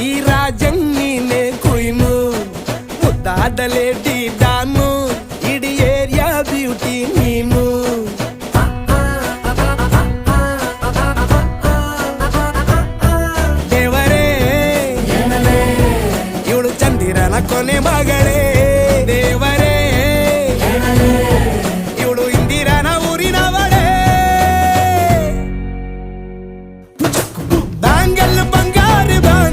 ఈ రాజన్ని నే కుయ్ను ముದ್ದಾడలేటి దాను ఇడి ఏరియా బ్యూటీ నీము ದೇವರೇ ಇವಳು చందిరన కొనే మగడే.